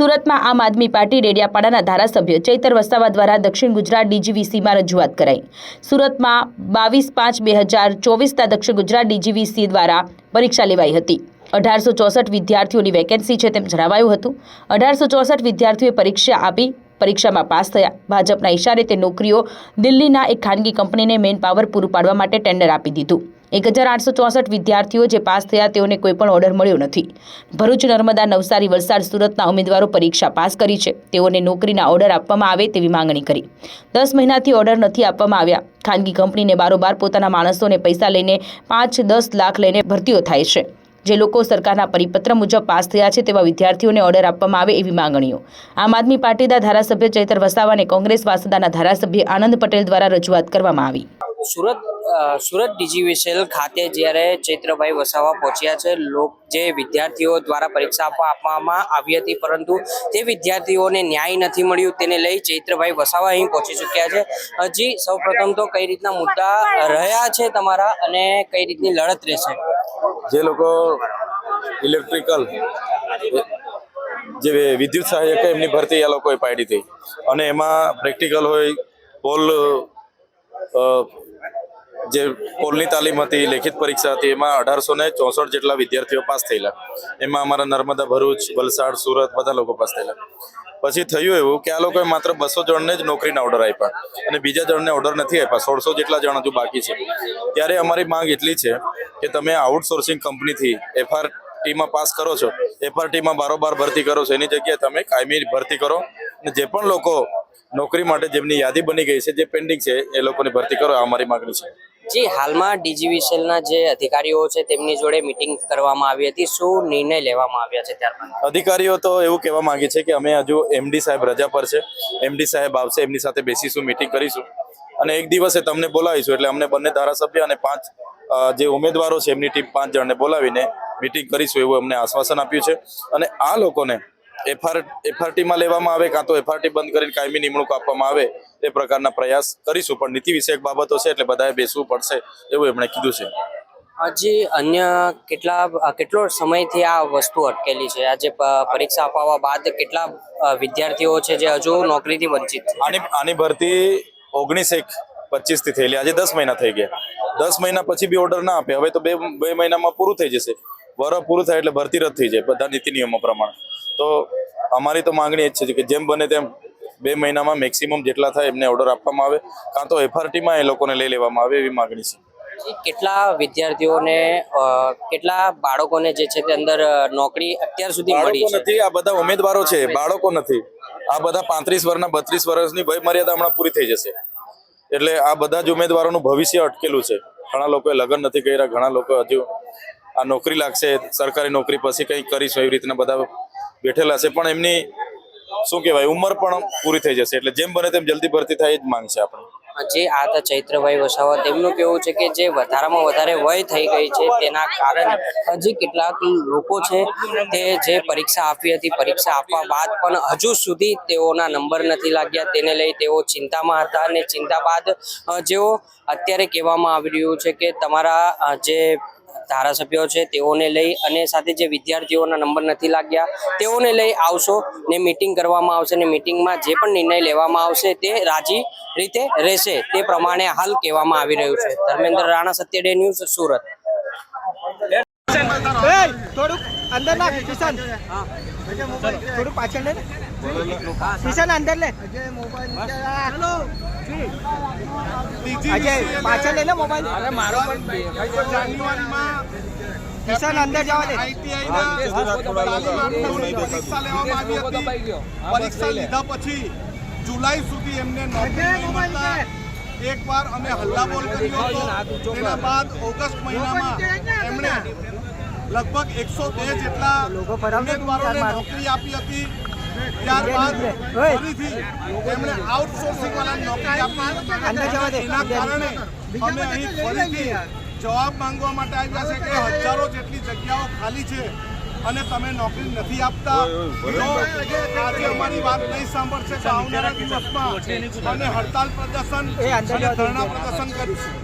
સુરતમાં આમ આદમી પાર્ટી ડેડિયાપાડાના ધારાસભ્ય ચૈતર વસાવા દ્વારા દક્ષિણ ગુજરાત ડીજીવીસીમાં રજૂઆત કરાઈ. સુરતમાં બાવીસ પાંચ બે હજાર ચોવીસના દક્ષિણ ગુજરાત ડીજીવીસી દ્વારા પરીક્ષા લેવાઈ હતી. અઢારસો ચોસઠ વિદ્યાર્થીઓની વેકેન્સી છે તેમ જણાવાયું હતું. અઢારસો ચોસઠ વિદ્યાર્થીઓએ પરીક્ષા આપી પરીક્ષામાં પાસ થયા. ભાજપના ઇશારે તે નોકરીઓ દિલ્હીના એક ખાનગી કંપનીને મેન પાવર પૂરું પાડવા માટે ટેન્ડર આપી દીધું. એક હજાર આઠસો ચોસઠ વિદ્યાર્થીઓ જે પાસ થયા તેઓને કોઈ પણ ઓર્ડર મળ્યો નથી. ભરૂચ, નર્મદા, નવસારી, વલસાડ, સુરતના ઉમેદવારો પરીક્ષા પાસ કરી છે. તેઓને નોકરીના ઓર્ડર આપવામાં આવે તેવી માંગણી કરી. દસ મહિનાથી ઓર્ડર નથી આપવામાં આવ્યા. ખાનગી કંપનીને બારોબાર પોતાના માણસોને પૈસા લઈને પાંચ દસ લાખ લઈને ભરતીઓ થાય છે. જે લોકો સરકારના પરિપત્ર મુજબ પાસ થયા છે તેવા વિદ્યાર્થીઓને ઓર્ડર આપવામાં આવે એવી માંગણીઓ. આમ આદમી પાર્ટીના ધારાસભ્ય ચૈતર વસાવા અને કોંગ્રેસ વાસદાના ધારાસભ્ય આનંદ પટેલ દ્વારા રજૂઆત કરવામાં આવી. સુરત સુરત ડીજીવીસીએલ ખાતે જ્યારે ચૈત્રભાઈ વસાવા પહોંચ્યા છે, લોક જે વિદ્યાર્થીઓ દ્વારા પરીક્ષા આપવા આપવામાં આવી હતી, પરંતુ તે વિદ્યાર્થીઓને ન્યાય નથી મળ્યું, તેને લઈ ચૈત્રભાઈ વસાવા અહીં પહોંચી ચૂક્યા છે. હજી સૌપ્રથમ તો કઈ રીતના મુદ્દા રહ્યા છે તમારા અને કઈ રીતની લડત રહેશે? જે લોકો ઇલેક્ટ્રિકલ, જે વિદ્યુત સહાયક એમની ભરતી આ લોકોએ પાડી હતી. અને એમાં પ્રેક્ટિકલ હોય, પોલ જે પોલની તાલીમ હતી, લેખિત પરીક્ષા હતી, એમાં અઢારસો ને ચોસઠ જેટલા વિદ્યાર્થીઓ પાસ થયેલા. એમાં અમારા નર્મદા ભરૂચ, વલસાડ, સુરત બધા લોકો પાસ થયેલા. પછી થયું એવું કે આ લોકોએ માત્ર બસો જણને જ નોકરીના ઓર્ડર આપ્યા અને બીજા જણને ઓર્ડર નથી આપ્યા, સોળસો જેટલા જણ હજુ બાકી છે. ત્યારે અમારી માંગ એટલી છે કે તમે આઉટસોર્સિંગ કંપનીથી એફઆર ટીમાં પાસ કરો છો એફઆરટીમાં બારોબાર ભરતી કરો છો, એની જગ્યાએ તમે કાયમી ભરતી કરો અને જે પણ લોકો નોકરી માટે જેમની યાદી બની ગઈ છે, જે પેન્ડિંગ છે, એ લોકોની ભરતી કરો, આ અમારી માંગણી છે. જી, હાલમાં ડીજીવીસીએલના જે અધિકારીઓ છે તેમની જોડે મિટિંગ કરવામાં આવી હતી. શું નિર્ણય લેવામાં આવ્યા છે ત્યારબાદ અધિકારીઓ તો એવું કહેવા માંગે છે કે અમે હજુ એમડી સાહેબ રજા પર છે. એમડી સાહેબ આવશે, એમની સાથે બેસીશું મિટિંગ કરીશું. અને એક દિવસે તમને બોલાવીશું, એટલે અમને બંને ધારાસભ્ય અને પાંચ જે ઉમેદવારો છે એમની ટીમ પાંચ જણને બોલાવીને મિટિંગ કરીશું એવું અમને આશ્વાસન આપ્યું છે. અને આ લોકોને એફઆર એફઆરટીમાં લેવામાં આવે કાં તો એફઆરટી બંધ કરીને કાયમી નિમણૂક આપવામાં આવે એ પ્રકારના પ્રયાસ કરીશું. પણ નીતિ વિષયક બાબતો છે એટલે બધાએ બેસવું પડશે એવું એમણે કીધું છે. હજી અન્ય કેટલા કેટલો સમયથી આ વસ્તુ અટકેલી છે? આજે પરીક્ષા અપાવવા બાદ કેટલા વિદ્યાર્થીઓ છે જે હજુ નોકરીથી વંચિત છે? આની આની ભરતી ઓગણીસ એક પચીસથી થયેલી. આજે દસ મહિના થઈ ગયા. દસ મહિના પછી બી ઓર્ડર ના આપે. હવે તો બે બે મહિનામાં પૂરું થઈ જશે. વર પૂરું થાય એટલે ભરતી રદ થઈ જાય બધા નીતિ નિયમો પ્રમાણે. તો અમારી તો માંગણી એ જ છે કે જેમ બને તેમ બે મહિનામાં મેક્સિમમ જેટલા થાય એમને ઓર્ડર આપવામાં આવે. કાં તો એફઆરટીમાં એ લોકોને લઈ લેવામાં આવે એવી માંગણી છે. કેટલા વિદ્યાર્થીઓને કેટલા બાળકોને જે છે તે અંદર નોકરી અત્યાર સુધી મળી છે? નથી આ બધા ઉમેદવારો છે બાળકો નથી. આ બધા પાંત્રીસ વર્ષના બત્રીસ વર્ષની વય મર્યાદા હમણાં પૂરી થઈ જશે. એટલે આ બધા જ ઉમેદવારોનું ભવિષ્ય અટકેલું છે. ઘણા લોકોએ લગ્ન નથી કર્યા ઘણા લોકો હજુ આ નોકરી લાગશે સરકારી નોકરી પછી કંઈક કરીશું એવી રીતના બધા બેઠેલા છે. પણ એમની, શું કહેવાય, ઉંમર પણ પૂરી થઈ જશે. એટલે જેમ બને તેમ જલ્દી ભરતી થાય જ માંગ છે આપણે જે આ તો ચૈત્રભાઈ વસાવા, તેમનું કેવું છે કે જે વધારામાં વધારે વય થઈ ગઈ છે, તેના કારણે હજી કેટલાક લોકો છે તે જે પરીક્ષા આપી હતી, પરીક્ષા આપવા બાદ પણ હજુ સુધી તેઓના નંબર નથી લાગ્યા. તેને લઈ તેઓ ચિંતામાં હતા અને ચિંતા બાદ જેઓ અત્યારે કહેવામાં આવી રહ્યું છે કે તમારા જે ધારાસભ્યો છે, તેઓને લઈ અને સાથે જે વિદ્યાર્થીઓના નંબર નથી લાગ્યા, તેઓને લઈ આવશો ને મિટિંગ કરવામાં આવશે ને મિટિંગમાં જે પણ નિર્ણય લેવામાં આવશે તે રાજી રીતે રહેશે. તે પ્રમાણે હાલ કહેવામાં આવી રહ્યું છે. ધર્મેન્દ્ર રાણા, સત્યડે ન્યૂઝ સુરત. થોડુંક અંદર નાખ, કિશન. થોડું પાછળ લે કિશન, અંદર લે. અજય, પાછળ લે ને મોબાઈલ. અરે અંદર જવા દે. પરીક્ષા લીધા પછી જુલાઈ સુધી એમને મળતા એકવાર અમે હલ્લાબોલ કર્યો હતો. તેના બાદ ઓગસ્ટ મહિનામાં એમણે લગભગ એકસો બે જેટલા ઉમેદવારોને નોકરી આપી હતી. ત્યારબાદ ફરીથી એમણે આઉટસોર્સિંગ વાળા નોકરી આપી. અંદર એના કારણે અમે અહીં ફરીથી જવાબ માંગવા માટે આવ્યા છે કે હજારો જેટલી જગ્યાઓ ખાલી છે અને તમે નોકરી નથી આપતા. આજે અમારી વાત નહીં સાંભળશે તો આવનારા દિવસમાં અમે હડતાલ પ્રદર્શન અને ધરણા પ્રદર્શન કરીશું.